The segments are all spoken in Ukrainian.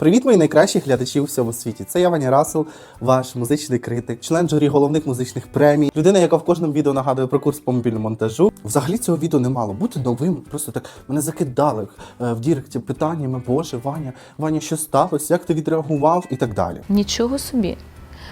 Привіт, мої найкращі глядачі у всьому світі. Це я Ваня Расел, ваш музичний критик, член журі головних музичних премій, людина, яка в кожному відео нагадує про курс по мобільному монтажу. Взагалі цього відео не мало бути новим. Просто так мене закидали е, в діректі питаннями. Боже, Ваня, Ваня, що сталося? Як ти відреагував і так далі. Нічого собі.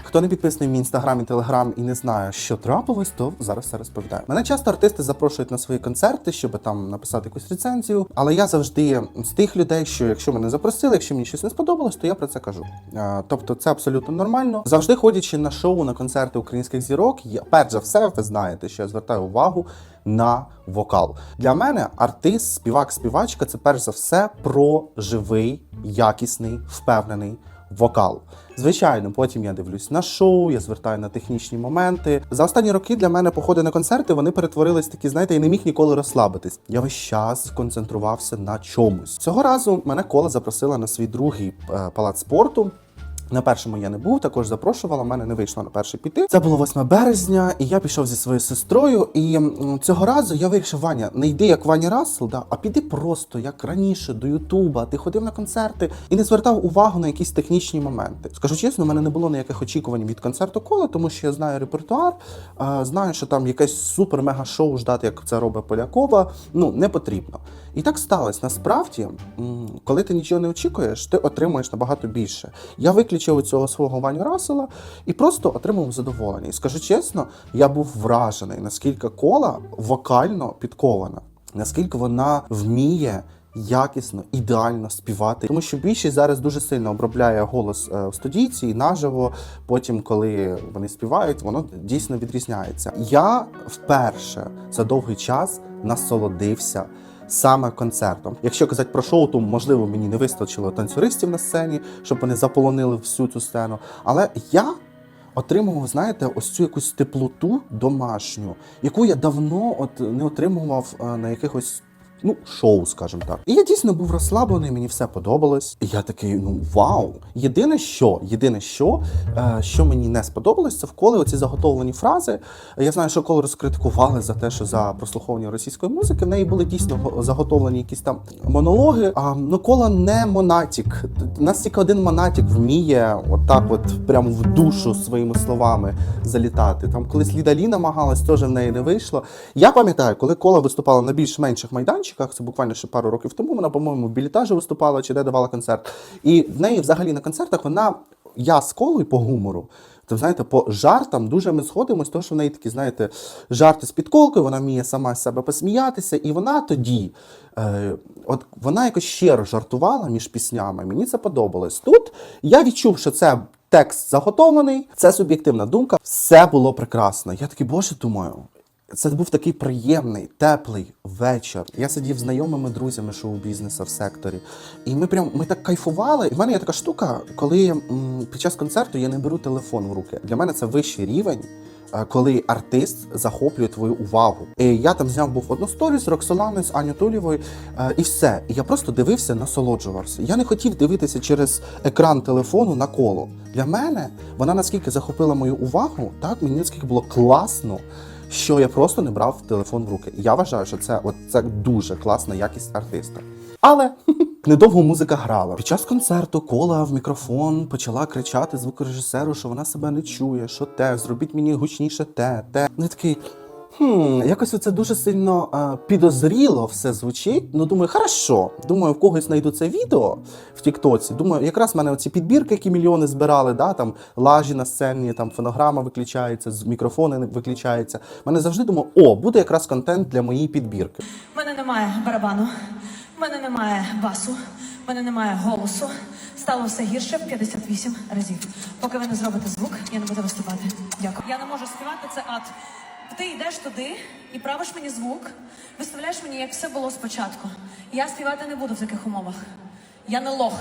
Хто не підписаний в мій інстаграм і телеграм і не знає, що трапилось, то зараз все розповідаю. Мене часто артисти запрошують на свої концерти, щоб там написати якусь рецензію. Але я завжди з тих людей, що якщо мене запросили, якщо мені щось не сподобалось, то я про це кажу. Е, Тобто це абсолютно нормально. Завжди ходячи на шоу на концерти українських зірок, я перш за все, ви знаєте, що я звертаю увагу. На вокал для мене артист, співак, співачка це перш за все про живий, якісний, впевнений вокал. Звичайно, потім я дивлюсь на шоу, я звертаю на технічні моменти. За останні роки для мене походи на концерти вони перетворились такі, знаєте, я не міг ніколи розслабитись. Я весь час концентрувався на чомусь. Цього разу мене кола запросила на свій другий е, палац спорту. На першому я не був, також запрошувала. мене не вийшло на перший піти. Це було 8 березня, і я пішов зі своєю сестрою. І цього разу я вирішив, Ваня, не йди як Ваня Рассел, да, а піди просто як раніше до Ютуба. Ти ходив на концерти і не звертав увагу на якісь технічні моменти. Скажу чесно, у мене не було ніяких очікувань від концерту кола, тому що я знаю репертуар, знаю, що там якесь супер-мега шоу ждати, як це робить Полякова. Ну не потрібно. І так сталося. Насправді, коли ти нічого не очікуєш, ти отримуєш набагато більше. Я виключив цього свого Ваню Расела і просто отримав задоволення. І скажу чесно, я був вражений, наскільки кола вокально підкована, наскільки вона вміє. Якісно, ідеально співати, тому що більшість зараз дуже сильно обробляє голос е, в студійці і наживо. Потім, коли вони співають, воно дійсно відрізняється. Я вперше за довгий час насолодився саме концертом. Якщо казати про шоу, то можливо мені не вистачило танцюристів на сцені, щоб вони заполонили всю цю сцену. Але я отримував, знаєте, ось цю якусь теплоту домашню, яку я давно от не отримував е, на якихось. Ну, шоу, скажімо так. І я дійсно був розслаблений, мені все подобалось. І я такий, ну вау. Єдине, що, єдине, що, е, що мені не сподобалось, це вколи оці заготовлені фрази. Я знаю, що коли розкритикували за те, що за прослуховування російської музики, в неї були дійсно заготовлені якісь там монологи. А ну кола не монатік. Нас тільки один монатік вміє отак, от прямо в душу своїми словами залітати. Там колись Ліда Лі намагалась, теж в неї не вийшло. Я пам'ятаю, коли кола виступала на більш-менших майданчиках, це буквально ще пару років тому. Вона, по-моєму, в білітажі виступала чи де давала концерт. І в неї взагалі на концертах вона я з колою по гумору. То знаєте, по жартам дуже ми сходимось, тому що в неї такі, знаєте, жарти з підколкою, вона вміє сама з себе посміятися, і вона тоді, е, от вона якось щиро жартувала між піснями. Мені це подобалось. Тут я відчув, що це текст заготовлений, це суб'єктивна думка. Все було прекрасно. Я такий, боже, думаю. Це був такий приємний, теплий вечір. Я сидів знайомими друзями шоу-бізнесу в секторі, і ми прям ми так кайфували. І в мене є така штука, коли під час концерту я не беру телефон в руки. Для мене це вищий рівень. е, Коли артист захоплює твою увагу, і я там зняв був одну сторіс з Роксоланою, з Аню Тулєвою, е, і все. І я просто дивився, насолоджувався. Я не хотів дивитися через екран телефону на коло. Для мене вона наскільки захопила мою увагу, так мені наскільки було класно що я просто не брав телефон в руки. Я вважаю, що це от це дуже класна якість артиста. Але недовго музика грала. Під час концерту кола в мікрофон почала кричати звукорежисеру, що вона себе не чує, що те, зробіть мені гучніше те, те. Не такий. Хм, якось це дуже сильно е, підозріло все звучить. Ну думаю, хорошо. Думаю, в когось знайду це відео в Тіктоці. Думаю, якраз в мене оці підбірки, які мільйони збирали, да, там лажі на сцені, там фонограма виключається, мікрофони виключаються. Мене завжди думав, о, буде якраз контент для моєї підбірки. У мене немає барабану, в мене немає басу, в мене немає голосу. Стало все гірше в 58 разів. Поки ви не зробите звук, я не буду виступати. Дякую. Я не можу співати, це ад. Ти йдеш туди і правиш мені звук, виставляєш мені, як все було спочатку. Я співати не буду в таких умовах. Я не лох.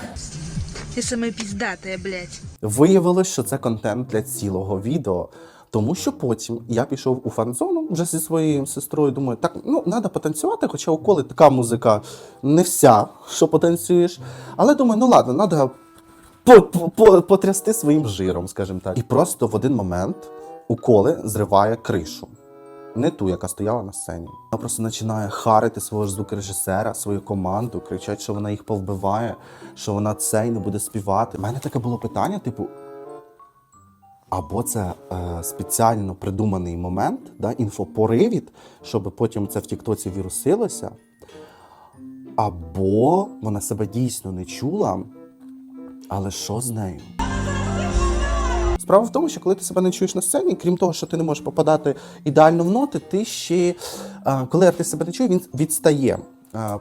Ты самая пиздатая, блядь. Виявилось, що це контент для цілого відео. Тому що потім я пішов у фан-зону вже зі своєю сестрою. Думаю, так ну треба потанцювати, хоча у коли така музика не вся, що потанцюєш. Але думаю, ну ладно, треба по- по- по- потрясти своїм жиром, скажімо так. І просто в один момент у коли зриває кришу. не ту, яка стояла на сцені. Вона просто починає харити свого ж звукорежисера, свою команду, кричать, що вона їх повбиває, що вона цей не буде співати. У мене таке було питання, типу. Або це е, спеціально придуманий момент, да, інфопоривід, щоб потім це в Тіктоці вірусилося, або вона себе дійсно не чула, але що з нею? Справа в тому, що коли ти себе не чуєш на сцені, крім того, що ти не можеш попадати ідеально в ноти, ти ще, коли артист себе не чує, він відстає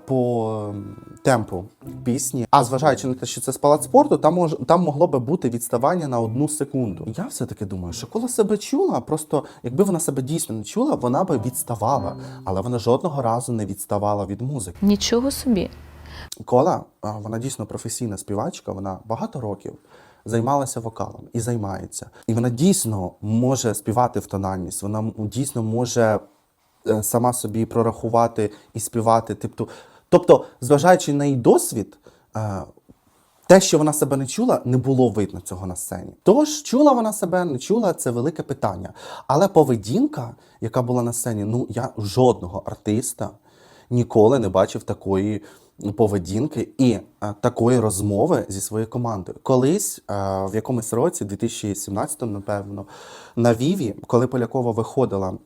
по ем, темпу пісні. А зважаючи на те, що це з палац спорту, там, мож, там могло би бути відставання на одну секунду. Я все-таки думаю, що коли себе чула, просто якби вона себе дійсно не чула, вона би відставала. Але вона жодного разу не відставала від музики. Нічого собі. Кола, вона дійсно професійна співачка, вона багато років займалася вокалом і займається. І вона дійсно може співати в тональність, вона дійсно може е, сама собі прорахувати і співати. Тобто, тобто зважаючи на її досвід, е, те, що вона себе не чула, не було видно цього на сцені. Тож чула вона себе, не чула це велике питання. Але поведінка, яка була на сцені, ну я жодного артиста ніколи не бачив такої поведінки і е, такої розмови зі своєю командою. Колись е, в якомусь році, 2017, напевно, на Віві, коли Полякова виходила.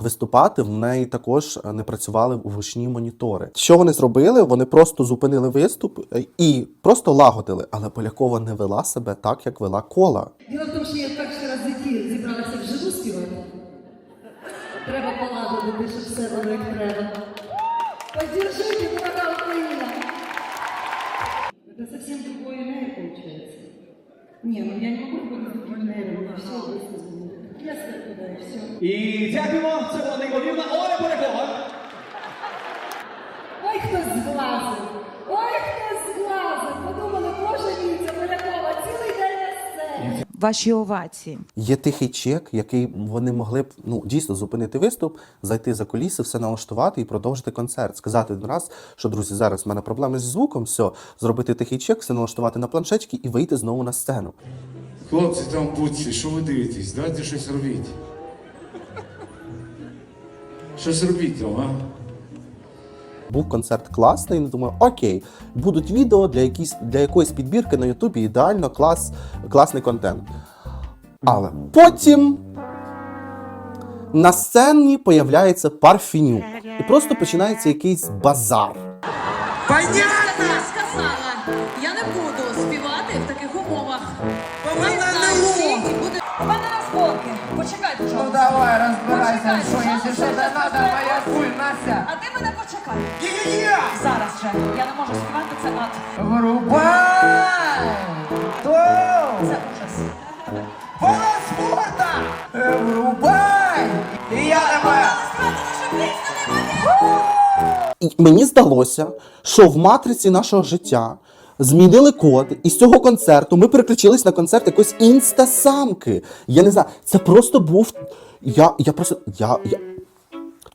Виступати в неї також е, не працювали гучні монітори. Що вони зробили? Вони просто зупинили виступ і просто лагодили. Але Полякова не вела себе так, як вела кола. Діло в тому, що Не, ну я не могу быть другой энергией, все высказано. Я туда и все. І дякуємо, це була неймовірна Оля Полякова. Ой, хто зглазив! Ваші овації. Є тихий чек, який вони могли б ну дійсно зупинити виступ, зайти за куліси, все налаштувати і продовжити концерт. Сказати один раз, що друзі, зараз в мене проблеми зі звуком, все, зробити тихий чек, все налаштувати на планшетки і вийти знову на сцену. Хлопці, там будьте, що ви дивитесь? Давайте щось робіть. Щось робіть там, а? Був концерт класний. і Думаю, окей, будуть відео для якісь для якоїсь підбірки на Ютубі. Ідеально, клас, класний контент. Але потім на сцені появляється парфінюк. І просто починається якийсь базар. Я сказала, я не буду співати в таких умовах. Буде... Пане Розболки, почекайте, Ну давай, разбирайся, Почекай, что если пожалуйста, что-то я надо, зараз моя розберусь. Настя. Почекай. Зараз же. Я не можу співати, це ад. Врубай! То! Це ужас. Пала спорта! Е, Врубай! І я тебе! І мені здалося, що в матриці нашого життя змінили код, і з цього концерту ми переключились на концерт якоїсь інстасамки. Я не знаю, це просто був. Я, я просто. Я, я...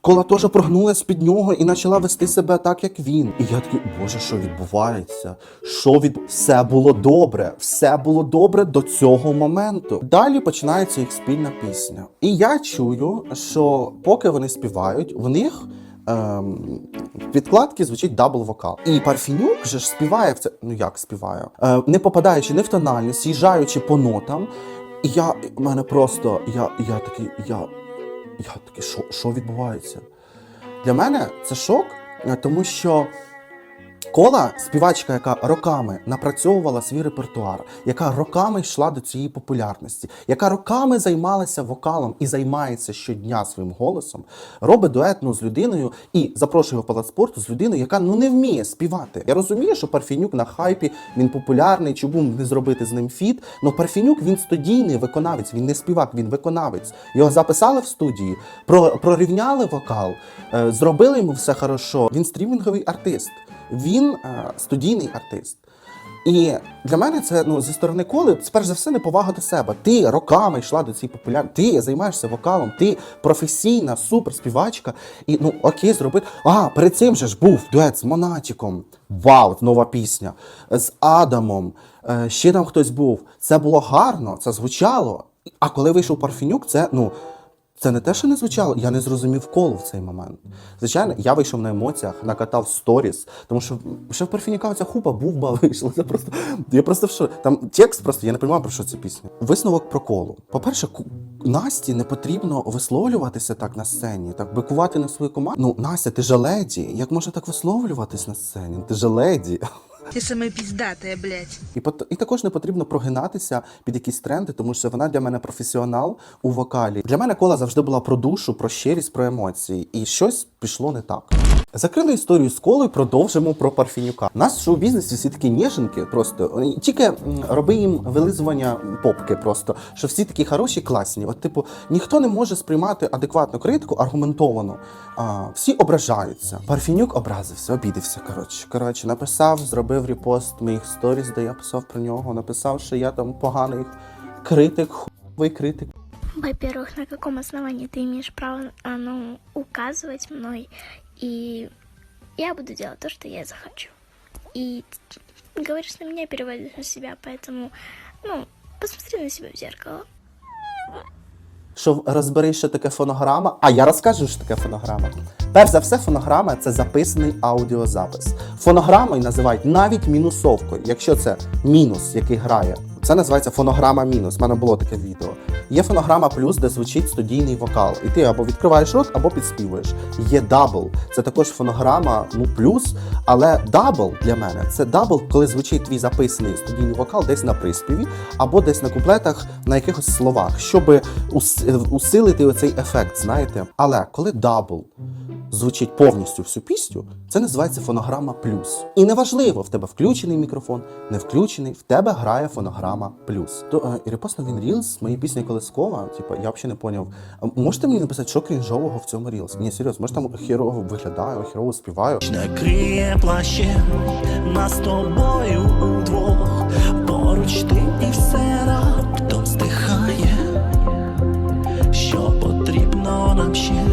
Кола теж прогнулась під нього і почала вести себе так, як він. І я такий, боже, що відбувається? Що від все було добре, все було добре до цього моменту. Далі починається їх спільна пісня. І я чую, що поки вони співають, в них ем, в підкладці звучить дабл вокал. І Парфінюк же ж співає в це. Ну як співає? Е, не попадаючи не в тональність, з'їжджаючи по нотам. І я в мене просто я, я такий, я, я такий, що, що відбувається? Для мене це шок, е, тому що Кола співачка, яка роками напрацьовувала свій репертуар, яка роками йшла до цієї популярності, яка роками займалася вокалом і займається щодня своїм голосом, робить дует ну, з людиною і запрошує в палац спорту з людиною, яка ну не вміє співати. Я розумію, що Парфінюк на хайпі він популярний, чому не зробити з ним фіт. але Парфінюк він студійний виконавець, він не співак, він виконавець. Його записали в студії, про, прорівняли вокал, е, зробили йому все хорошо. Він стрімінговий артист він е, студійний артист. І для мене це ну зі сторони коли, сперш за все, неповага до себе. Ти роками йшла до цієї популярності, ти займаєшся вокалом, ти професійна суперспівачка. І ну окей, зробити. А, перед цим же ж був дует з Монатіком. Вау, нова пісня. З Адамом. Е, ще там хтось був. Це було гарно, це звучало. А коли вийшов Парфінюк, це ну. Це не те, що не звучало, я не зрозумів колу в цей момент. Звичайно, я вийшов на емоціях, накатав сторіс, тому що ще в Парфініка оця хупа бувба вийшла. Це просто я просто в шоці. Там текст просто я не розумію, про що це пісня. Висновок про колу. По-перше, Насті не потрібно висловлюватися так на сцені, так бикувати на свою команду. Ну, Настя, ти же леді. Як можна так висловлюватись на сцені? Ти же леді. Ты самая пиздатая, блядь. І, і також не потрібно прогинатися під якісь тренди, тому що вона для мене професіонал у вокалі. Для мене кола завжди була про душу, про щирість, про емоції. І щось пішло не так. Закрили історію з колою, продовжимо про Парфінюка. Нас в шоу-бізнесі всі такі ніженки, просто тільки роби їм вилизування попки, просто що всі такі хороші, класні. От, типу, ніхто не може сприймати адекватну критику, аргументовану. А, всі ображаються. Парфінюк образився, обідився. Коротше, коротше, написав, зробив репост моїх сторіс, де я писав про нього. Написав, що я там поганий критик, хуй критик. Во-первых, на каком основании ты имеешь право а, ну, указывать мной, и я буду делать то, что я захочу. И ты говоришь на меня, переводишь на себя, поэтому, ну, посмотри на себя в зеркало. що розбери, що таке фонограма. А я розкажу, що таке фонограма. Перш за все, фонограма це записаний аудіозапис. Фонограмою називають навіть мінусовкою, якщо це мінус, який грає. Це називається фонограма мінус. У мене було таке відео. Є фонограма плюс, де звучить студійний вокал. І ти або відкриваєш рот, або підспівуєш. Є дабл. Це також фонограма, ну плюс. Але дабл для мене це дабл, коли звучить твій записаний студійний вокал десь на приспіві, або десь на куплетах на якихось словах, щоб усилити оцей ефект, знаєте. Але коли дабл звучить повністю всю пісню, це називається фонограма плюс. І неважливо, в тебе включений мікрофон, не включений, в тебе грає фонограма плюс. То е, він Reels, мої пісні Колескова, типу, я взагалі не поняв. Можете мені написати, що крінжового в цьому Reels? Ні, серйозно, може там хірово виглядаю, хірово співаю. Накриє плащем нас тобою удвох, поруч ти і все раптом стихає, що потрібно нам ще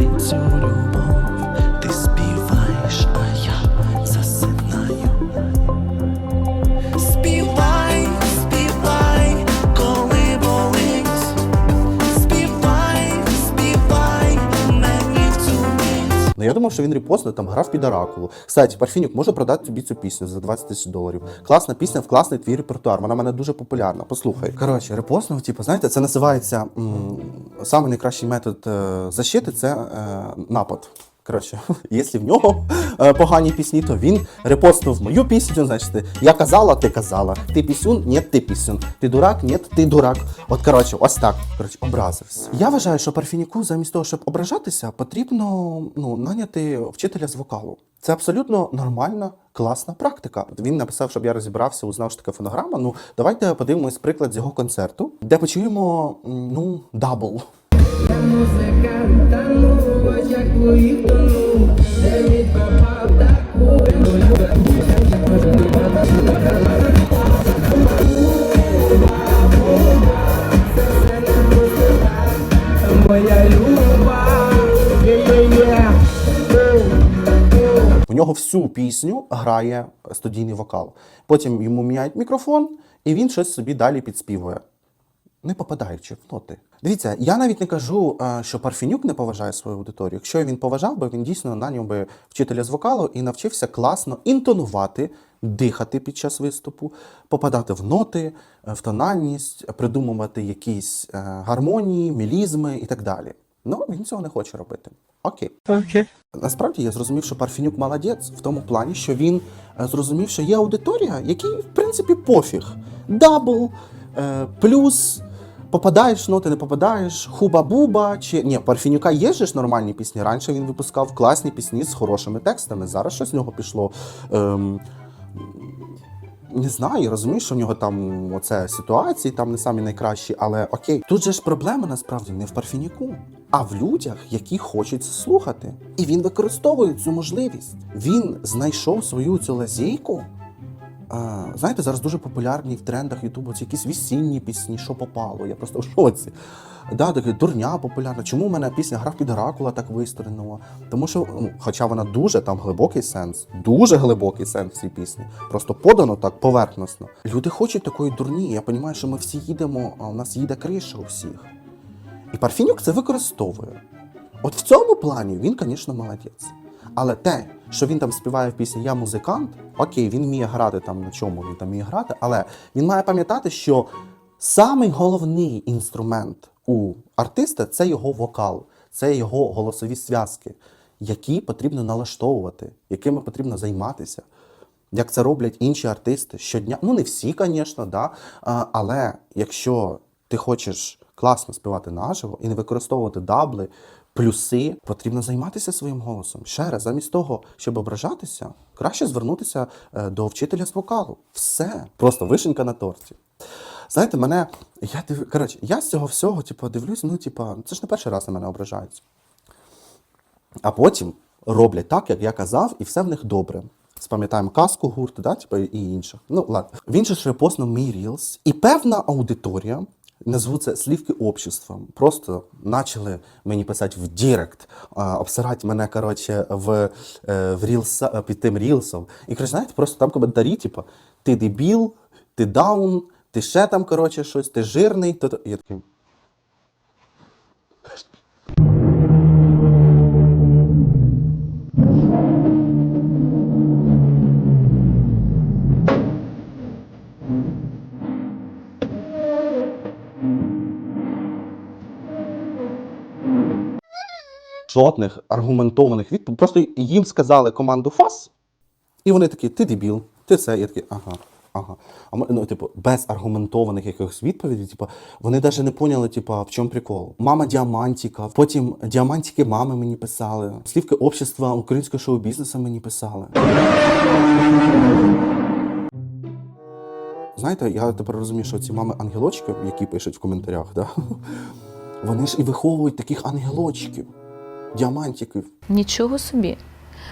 into the wall. Мить. Ну я думав, що він репостне там грав під оракулу. Кстати, Парфінюк може продати тобі цю пісню за 20 тисяч доларів. Класна пісня в класний твій репертуар. Вона в мене дуже популярна. Послухай. Коротше, репостнув, типу, знаєте, це називається м, самий найкращий метод е, защити це е, напад. Коротше, якщо в нього е, погані пісні, то він репостнув мою пісню. Значить, я казала, ти казала. Ти пісюн, ні, ти пісюн. Ти дурак, ні, ти дурак. От коротше, ось так. Коротше, образився. Я вважаю, що Парфініку замість того, щоб ображатися, потрібно ну, наняти вчителя з вокалу. Це абсолютно нормальна, класна практика. Він написав, щоб я розібрався, узнав, що таке фонограма. Ну, давайте подивимось приклад з його концерту, де почуємо ну, дабл. У нього всю пісню грає студійний вокал. Потім йому міняють мікрофон, і він щось собі далі підспівує. Не попадаючи в ноти. Дивіться, я навіть не кажу, е, що Парфінюк не поважає свою аудиторію. Якщо він поважав би, він дійсно наняв би вчителя з вокалу і навчився класно інтонувати, дихати під час виступу, попадати в ноти, е, в тональність, придумувати якісь е, гармонії, мілізми і так далі. Ну, він цього не хоче робити. Окей. Окей. Насправді я зрозумів, що Парфінюк молодець в тому плані, що він зрозумів, що є аудиторія, якій, в принципі, пофіг. Дабл, плюс, попадаєш в ноти, не попадаєш, хуба-буба. Чи ні, Парфінюка є ж нормальні пісні. Раніше він випускав класні пісні з хорошими текстами. Зараз щось з нього пішло. Ем, не знаю, я розумію, що в нього там оце ситуації там не самі найкращі, але окей. Тут же ж проблема насправді не в парфініку, а в людях, які хочуть це слухати. І він використовує цю можливість. Він знайшов свою цю лазейку. Знаєте, зараз дуже популярні в трендах Ютубу ці якісь весінні пісні, що попало. Я просто в шоці. Да, таке дурня популярна. Чому в мене пісня грав під оракула так висторінила? Тому що, ну, хоча вона дуже там глибокий сенс, дуже глибокий сенс цій пісні. Просто подано так поверхносно. Люди хочуть такої дурні. Я розумію, що ми всі їдемо, а у нас їде криша у всіх. І Парфінюк це використовує. От в цьому плані він, звісно, молодець. Але те, що він там співає в пісні Я музикант, окей, він вміє грати там на чому він там вміє грати, але він має пам'ятати, що самий головний інструмент у артиста це його вокал, це його голосові зв'язки, які потрібно налаштовувати, якими потрібно займатися. Як це роблять інші артисти щодня. Ну, не всі, звісно, да? але якщо ти хочеш класно співати наживо і не використовувати дабли, плюси, потрібно займатися своїм голосом. Ще раз, замість того, щоб ображатися, краще звернутися е, до вчителя з вокалу. Все. Просто вишенька на торті. Знаєте, мене. Я див... Коротше, я з цього всього, типу, дивлюсь, ну, типу, це ж не перший раз на мене ображаються. А потім роблять так, як я казав, і все в них добре. Спам'ятаємо казку гурт, да, типу, і інше. Ну, ладно. Він же ж репостнув мій Reels, і певна аудиторія, назву це слівки обществом, просто почали мені писати в Дірект, обсирати мене, коротше, в, е, в Reels, під тим Рілсом. І коротше, знаєте, просто там коментарі, типу, ти дебіл, ти даун, ти ще там, коротше, щось, ти жирний. То... то». Я такий, жодних аргументованих відповідей. Просто їм сказали команду ФАС, і вони такі, ти дебіл, ти це. Я такий, ага, ага. А ми, ну, типу, без аргументованих якихось відповідей, типу, вони навіть не поняли, типу, в чому прикол. Мама діамантіка, потім діамантики мами мені писали, слівки общества українського шоу-бізнесу мені писали. Знаєте, я тепер розумію, що ці мами ангелочки, які пишуть в коментарях, да? вони ж і виховують таких ангелочків, діамантиків. Нічого собі.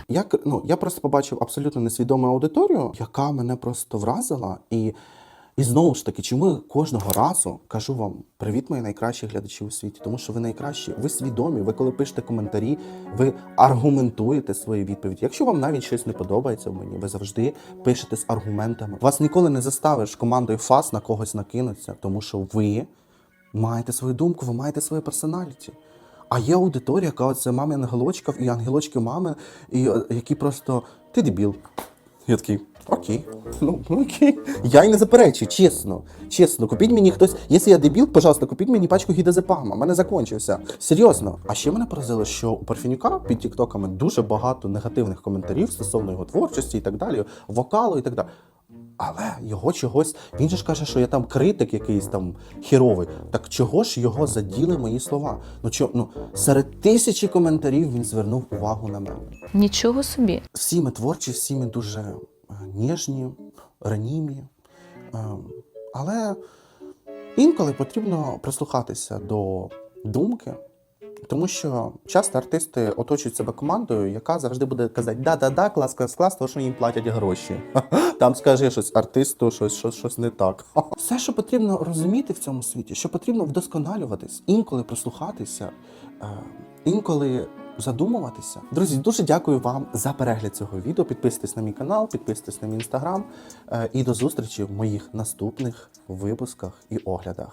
Я, к- ну, я просто побачив абсолютно несвідому аудиторію, яка мене просто вразила. І, і знову ж таки, чому кожного разу кажу вам привіт, мої найкращі глядачі у світі, тому що ви найкращі, ви свідомі. Ви коли пишете коментарі, ви аргументуєте свої відповіді. Якщо вам навіть щось не подобається в мені, ви завжди пишете з аргументами. Вас ніколи не заставиш командою ФАС на когось накинутися, тому що ви маєте свою думку, ви маєте своє персоналіті. А є аудиторія, яка оце мами ангелочків і ангелочки мами, і, е, які просто ти дебіл. Я такий, окей, ну окей. Я й не заперечую, чесно. Чесно, купіть мені хтось. Якщо я дебіл, пожалуйста, купіть мені пачку гідозепама. У мене закончився. Серйозно. А ще мене поразило, що у Парфенюка під тіктоками дуже багато негативних коментарів стосовно його творчості і так далі, вокалу і так далі. Але його чогось. Він же ж каже, що я там критик якийсь там хіровий. Так чого ж його заділи мої слова? Ну чо, ну серед тисячі коментарів він звернув увагу на мене. Нічого собі. Всі ми творчі, всі ми дуже е, ніжні, ранімі. Е, Але інколи потрібно прислухатися до думки, тому що часто артисти оточують себе командою, яка завжди буде казати да-да-да, клас, клас, клас, тому що їм платять гроші. Там скажи щось артисту, щось, щось, щось не так. Все, що потрібно розуміти в цьому світі, що потрібно вдосконалюватись, інколи прислухатися, е, інколи задумуватися. Друзі, дуже дякую вам за перегляд цього відео. Підписуйтесь на мій канал, підписуйтесь на мій інстаграм. е, І до зустрічі в моїх наступних випусках і оглядах.